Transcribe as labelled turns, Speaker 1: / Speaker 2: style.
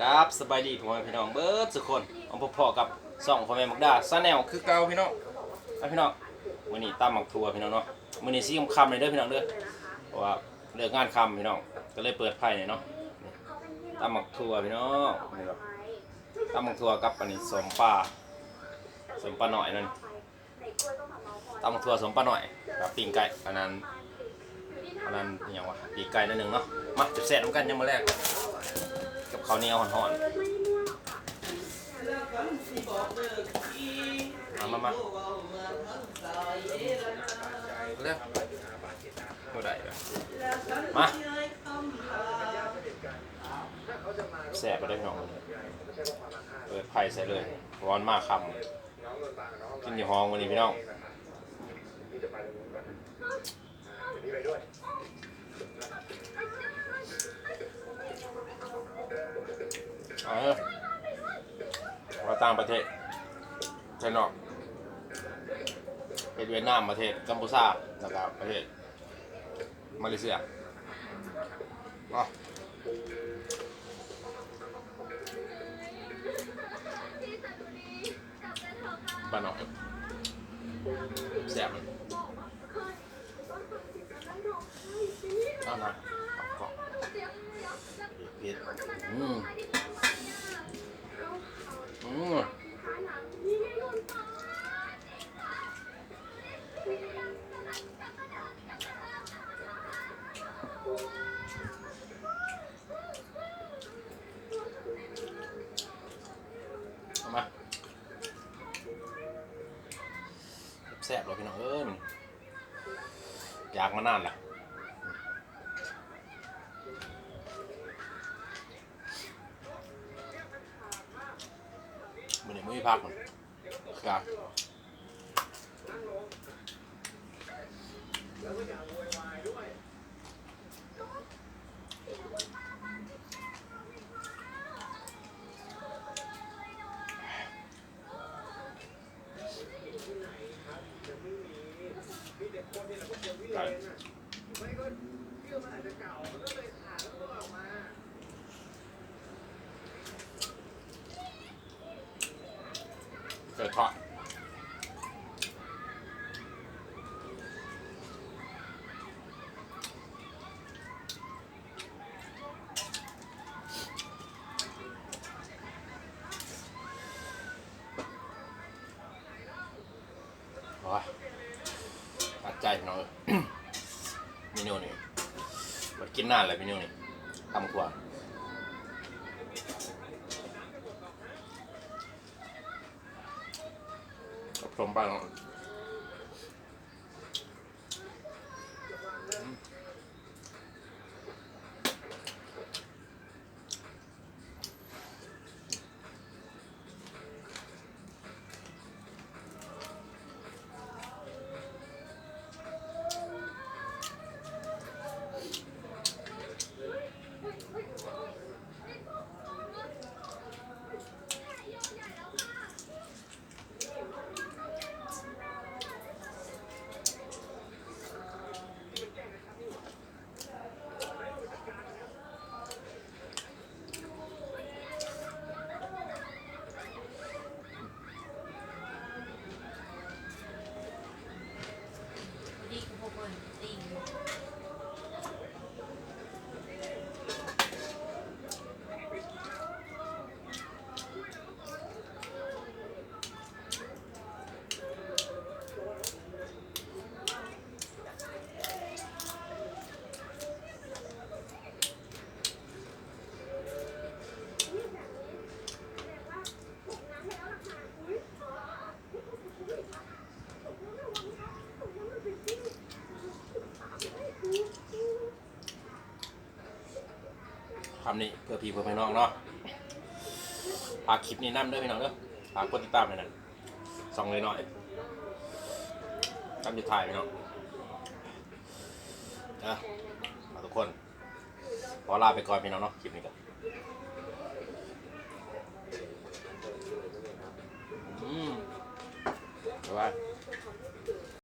Speaker 1: ครับสบายดีพ่อแม่พี่น้องเบิร์ดสุกคนอาพอกับสองพ่อแม่มักดาซาแนลคือเก่าพี่น้องไปพี่น้องมื้อนี้ตามหมักทัวพี่น้องเนาะมื้อนี้สิค่ำเลยเด้อพี่น้องเด้อเพราะว่าเลิกงานคำพี่น้องก็เลยเปิดไพ่เนาะตามหมักทัวพี่น้องนี่ครับตามหมักทัวกับอันนี้สมปลาสมปลาหน่อยนั่นตามหมักทัวสมปลาหน่อยกับปิ้งไก่อันนั้นอันนั้นอย่างวะปีกไก่นั่นหนึ่งเนาะมาจะแซ่บน้ำกันยังมาแรก กับข้าวเหนียวห่อนๆมามามาเร็วบ่ได้เลยมาแสบไปได้พี่น้องเปิดไผ่ใส่เลย ร้อนมากคำกินอยู่ห้องวันนี้พี่น้องางประเทศไทยนอกประเทศเวียดนามประเทศกัมพูชาแล้วก็ประเทศมาเลเซียอ๋อบ้านนอกแซ่บมันเอาน่อยเอากล่องเผ็ดอืม อืมเอา มาแซ่บเลยพี่น้องเอ้ยมันอยากมานานละมันยังไม่มีพักมันครับ วะตัดใจพี่น้องเมนูนี่มันกินนานเลยเมนูนี่ทำกว่ากับสมบ้าง คำนี้เพื่อพี่เพื่อพี่น้องเนาะฝากคลิปนี้นำด้วยพี่น้องเด้อฝากกดติดตามหน่อยนะส่องเลยหน่อยคำจะถ่ายพี่น้องนะมาทุกคนขอลาไปก่อนพี่น้องเนาะคลิปนี้กันอืมบ๊ายบาย